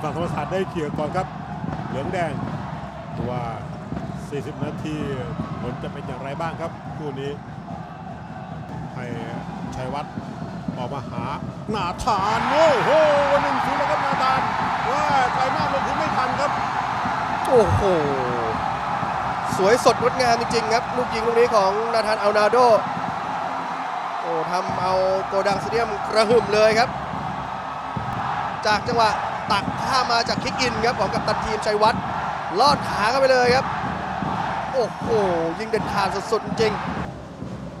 เป็นฝั่งธรรมศาสตร์ได้เขี่ยก่อนครับ เหลืองแดงว่า 40 นาทีผลจะเป็นอย่างไรบ้างครับคู่นี้ ให้ชัยวัฒน์ออกมาหานาธานโอ้โหหนึ่งศูนย์แล้วครับนาธานว่าไกลมากลงพื้นไม่ทันครับ โอ้โห สวยสดงดงามจริงๆครับ ลูกยิงลูกนี้ของนาธานอัลนาโดโอ้ทำเอาโกดังสเตเดียมกระหึ่มเลยครับ จากจังหวะ ตักข้ามมาจากคิกอินครับของกัปตันทีมชัยวัฒน์ลอดขาเข้าไปเลยครับ โอ้โห ยิงเด็ดขาดสุดๆจริง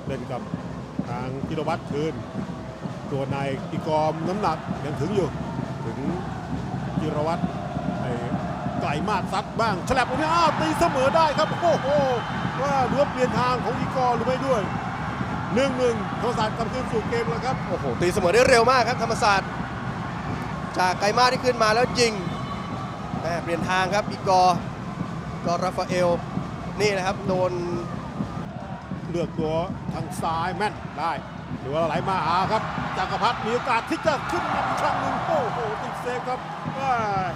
เล่นกับทางพิรวัตรคืน ตัวนายอีกอมน้ำหนักยังถึงอยู่ ถึงจิรวัตรไอ้ไก่มาดซัดบ้างฉลับตรงนี้อ้าวตีเสมอได้ครับ โอ้โห ว่าเหลือเปลี่ยนทางของอีกอหรือไม่ด้วยหนึ่งหนึ่งธรรมศาสตร์กลับคืนสู่เกมแล้วครับ โอ้โห ตีเสมอได้เร็วมากครับธรรมศาสตร์ จากไกลมาที่ขึ้นมาแล้วยิงแม่เปลี่ยนทางครับอีกอร์กอร์ราฟาเอล นี่นะครับโดนเลือกตัวทางซ้ายแม่นได้หรือว่าไหลมาหาครับจักรพัฒน์มีโอกาสที่จะขึ้นมาอีกครั้งหนึ่งโอ้โหติดเซฟครับว้าย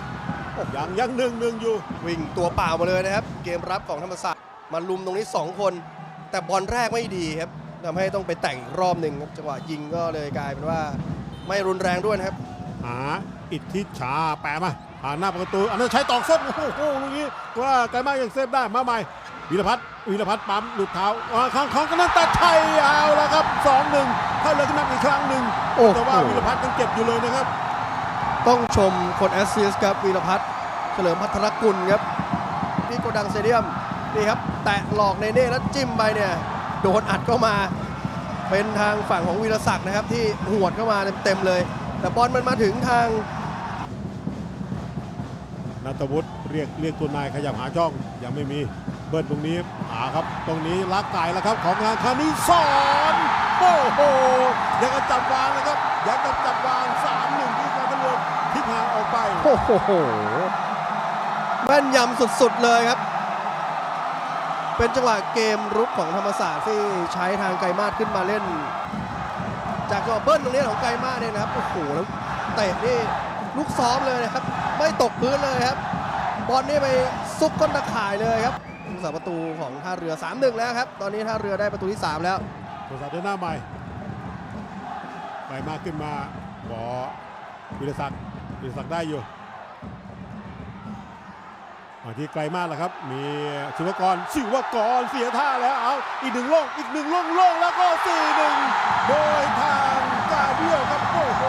ยังยังหนึ่งหนึ่งอยู่ วิ่งตัวเปล่ามาเลยนะครับ เกมรับของธรรมศาสตร์มาลุมตรงนี้ 2 คน แต่บอลแรกไม่ดีครับทำให้ต้องไปแต่งรอบหนึ่งครับจังหวะยิงก็เลยกลายเป็นว่าไม่รุนแรงด้วยนะครับ หาอิทธิชาแปะมาผ่านหน้าประตูอันนั้นใช้ตอกส้นโอ้โหลูกนี้ว่าไกลมากยังเซฟได้มาใหม่วีรพัฒน์วีรพัฒน์ปั๊มหลุดเท้าอ่าข้างของกำนันตัดชัยเอาแล้วครับสองหนึ่งถ้าเหลือขึ้นมาอีกครั้งหนึ่งโอ้โหแต่ว่าวีรพัฒน์ยังเก็บอยู่เลยนะครับ ต้องชมคนแอสซิสต์ครับวีรพัฒน์เฉลิมพัทรกุลครับที่โกดังสเตเดียมนี่ครับ แตะหลอกเนเน่แล้วจิ้มไปเนี่ยโดนอัดเข้ามา เป็นทางฝั่งของวีรศักดิ์นะครับ ที่หวดเข้ามาเต็มๆเลย แต่บอลมันมาถึงทางนัทวุฒิเรียกเรียกตัวนายขยับหาช่องยังไม่มีเบิร์ดตรงนี้หาครับ ตรงนี้ลักไก่แล้วครับของทางคานิสอนโอ้โหยังกับจับวางนะครับยังกับจับวางสามหนึ่งที่การทะเลือกทิศทางออกไปโอ้โหแม่นยำสุดๆเลยครับ เป็นจังหวะเกมรุกของธรรมศาสตร์ที่ใช้ทางไกรมาศขึ้นมาเล่น จากจังหวะเบิ้ลตรงนี้ของไกมาเนี่ยนะครับโอ้โหแล้วเตะนี่ลูกซ้อมเลยนะครับ ไม่ตกพื้นเลยครับ บอลนี่ไปซุกก้นตะข่ายเลยครับผู้สาประตูของท่าเรือ 3-1 แล้วครับ ตอนนี้ท่าเรือได้ประตูที่ 3 แล้วผู้สาเดินหน้าใหม่ไปมากขึ้นมาบอวิรศักดิ์วิรศักดิ์ได้อยู่ มาที่ไกลมากแล้วครับ มีศิวกรศิวกรเสียท่าแล้วเอาอีกหนึ่งโล่งอีกหนึ่งโล่งโล่งแล้วก็สี่หนึ่งโดยทางกาเบียวครับโอ้โห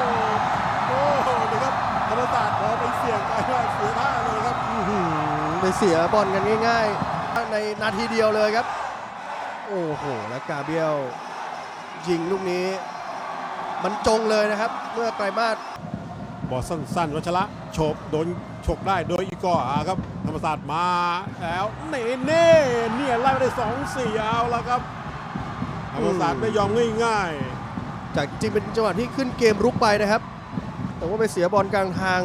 โอ้โหนี่ครับธรรมศาสตร์พอไปเสี่ยงไกลมากเสียท่าเลยครับอื้อหือไปเสียบอลกันง่าย ๆ ในนาทีเดียวเลยครับ โอ้โหแล้วกาเบียลยิงลูกนี้ มันจงเลยนะครับ เมื่อไกรมาสบอลสั้นๆวัชระ โฉบโดนฉกได้โดยอีกออาครับ ธรรมศาสตร์มาแล้วเน่เน่ๆเนี่ยไล่ไปได้สองสี่เอาแล้วครับ ธรรมศาสตร์ไม่ยอมง่ายจากจริงเป็นจังหวะที่ขึ้นเกมรุกไปนะครับ แต่ว่าไปเสียบอลกลางทาง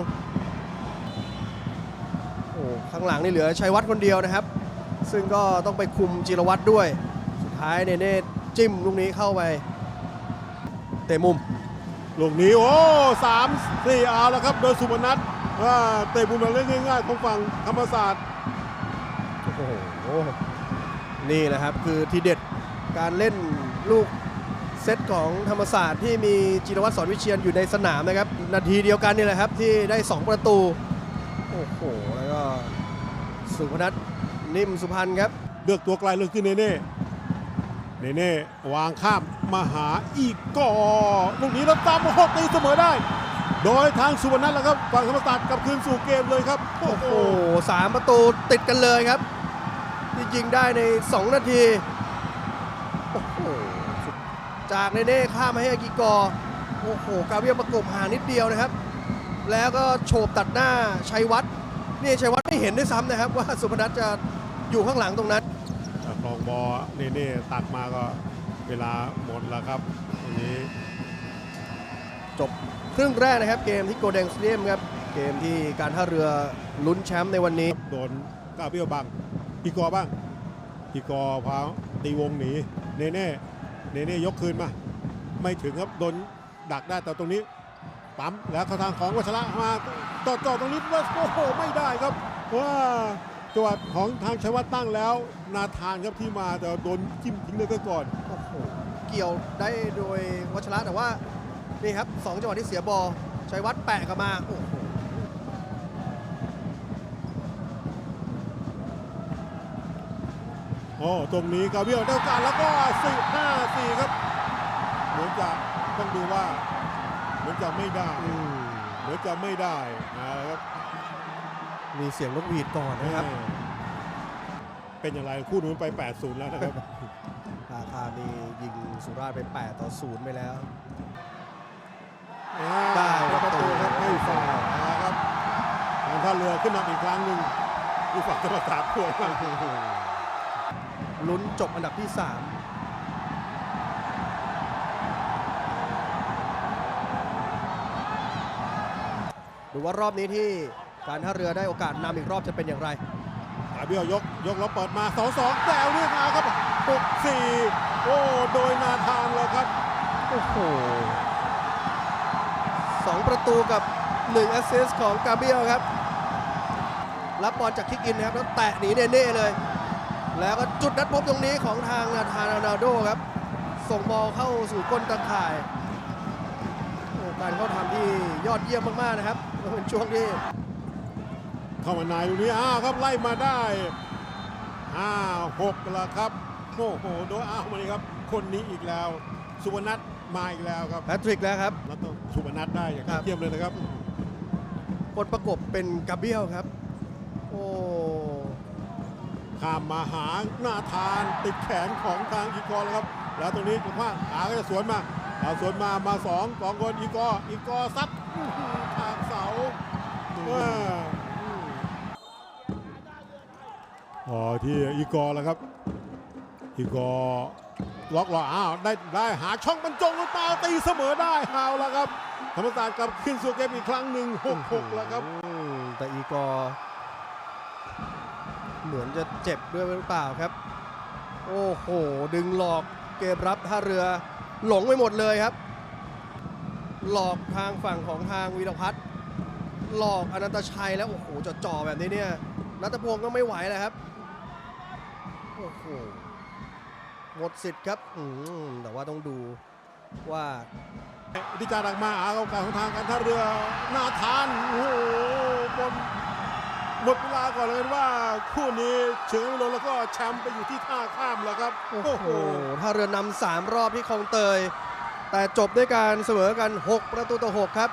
โอ้ข้างหลังนี่เหลือชัยวัฒน์คนเดียวนะครับ ซึ่งก็ต้องไปคุมจิรวัตรด้วย สุดท้ายเนเน่จิ้มลูกนี้เข้าไป เตะมุมๆลูกนี้โอ้สามสี่เอาแล้วครับ โดยสุพนัท ว่าเตะบุญมาเล่นง่ายๆของฝั่งธรรมศาสตร์โอ้โหนี่แหละครับคือทีเด็ดการเล่นลูกเซตของธรรมศาสตร์ที่มีจิรวัตรสอนวิเชียนอยู่ในสนามนะครับ นาทีเดียวกันนี่แหละครับที่ได้ 2 ประตู โอ้โห แล้วก็สุพนัทนิ่มสุพรรณครับ เลือกตัวไกลเลือกที่เนเน่เนเน่วางข้ามมาหาอีกกอลูกนี้แล้วตามโอ้โหตีเสมอได้ โดยทางสุวรรณัทแล้วครับฝั่งธรรมศาสตร์กลับคืนสู่เกมเลยครับ โอ้โหโอ้โหสามประตูติดกันเลยครับ ที่ยิงได้ใน 2 นาที โอ้โหสุดจากเนเน่ข้ามมาให้อากิกอร์โอ้โห กาเบียประกบห่างนิดเดียวนะครับ แล้วก็โฉบตัดหน้าชัยวัฒน์นี่ชัยวัฒน์ไม่เห็นด้วยซ้ำนะครับ ว่าสุพนัทจะอยู่ข้างหลังตรงนั้นคลองบอลเนเน่ตักมาก็เวลาหมดแล้วครับตรงนี้ จบครึ่งแรกนะครับ เกมที่โกลเด้นสเตเดียมครับ เกมที่การท่าเรือลุ้นแชมป์ในวันนี้ โดนก้าวเบี้ยวบังอีกอบ้างอีกอพาตีวงหนีเนเน่เนเน่ยกคืนมา ไม่ถึงครับโดนดักได้แต่ตรงนี้ปั๊มแล้วเข้าทางของวัชระมาต่อต่อตรงนี้ว่าโอ้โหไม่ได้ครับว่าจังหวะของทางชัยวัฒน์ตั้งแล้ว นาธานครับที่มาแต่โดนจิ้มทิ้งเลยก็ก่อนโอ้โหเกี่ยวได้โดยวัชระแต่ว่า นี่ครับสองจังหวะที่เสียบอลชัยวัฒน์แปะกลับมาโอ้โหโอ้ตรงนี้กาเบียวได้โอกาสแล้วก็สี่ห้าสี่ครับ เหมือนจะต้องดูว่า เหมือนจะไม่ได้อืมเหมือนจะไม่ได้นะครับมีเสียงนกหวีดก่อนนะครับเออเป็นอย่างไรคู่นู้นไป 8-0 แล้วนะครับราคามียิงสุราษฎร์ไป 8 ต่อ 0 ไปแล้ว ได้ได้ประตูครับให้ฝ่ายนะครับทางท่าเรือขึ้นนำอีกครั้งหนึ่งดูฝั่งธรรมศาสตร์ด้วยมากลุ้นจบอันดับที่ 3ดูว่ารอบนี้ที่การท่าเรือได้โอกาสนำอีกรอบจะเป็นอย่างไรอาเบียวยกยกแล้วเปิดมา2-2แซวด้วยมาครับ6-4 โอ้ โดยนาธานเลยครับ โอ้โห สองประตูกับ1แอสซิสของกาเบียลครับ รับบอลจากคิกอินนะครับแล้วแตะหนีเน่เลย แล้วก็จุดนัดพบตรงนี้ของทางนาธานาโดครับ ส่งบอลเข้าสู่ก้นตะข่ายโอ้การเข้าทำที่ยอดเยี่ยมมากๆนะครับเป็นช่วงที่เข้ามาในตรงนี้อ้าวครับไล่มาได้ห้าหกแล้วครับโอ้โหโดยอ้าวมาเลยครับ คนนี้อีกแล้ว สุวรรณัท มาอีกแล้วครับแพทริกแล้วครับ แล้วต้องสุวรรณัทได้อย่างครับ เยี่ยมเลยนะครับ คนประกบเป็นกาเบียลครับ โอ้ ข้ามมาหาหน้าทานติดแขนของทางอีกอร์แล้วครับ แล้วตรงนี้ผมว่าอาก็จะสวนมาเอาสวนมามาสองสองคนอีกอร์อีกอร์ซัดอื้อหือทางเสาว่าอ๋อที่อีกอร์แล้วครับ อีกอร์ ล็อกหล่ออ้าวได้ได้หาช่องบรรจงหรือเปล่าตีเสมอได้ฮาวแล้วครับ ธรรมศาสตร์กลับขึ้นสู่เกมอีกครั้งหนึ่งหกหกแล้วครับแต่อีกอร์เหมือนจะเจ็บด้วยหรือเปล่าครับ โอ้โห ดึงหลอกเกมรับท่าเรือหลงไปหมดเลยครับ หลอกทางฝั่งของทางวีรพัฒน์หลอกอนันตชัยแล้วโอ้โหจะจ่อแบบนี้เนี่ยนัทพงศ์ก็ไม่ไหวแล้วครับโอ้โห หมดสิทธิ์ครับอืมแต่ว่าต้องดูว่าที่จะดักมาอาโอกาสของทางการท่าเรือหน้าทานโอ้โหบนหมดเวลาก่อนเลยว่าคู่นี้เฉิงไม่ลงแล้วก็แชมป์ไปอยู่ที่ท่าข้ามแล้วครับ โอ้โอ้โหโหถ้าเรือนำสามรอบที่คลองเตย แต่จบด้วยการเสมอกัน 6 ประตูต่อ 6 ครับ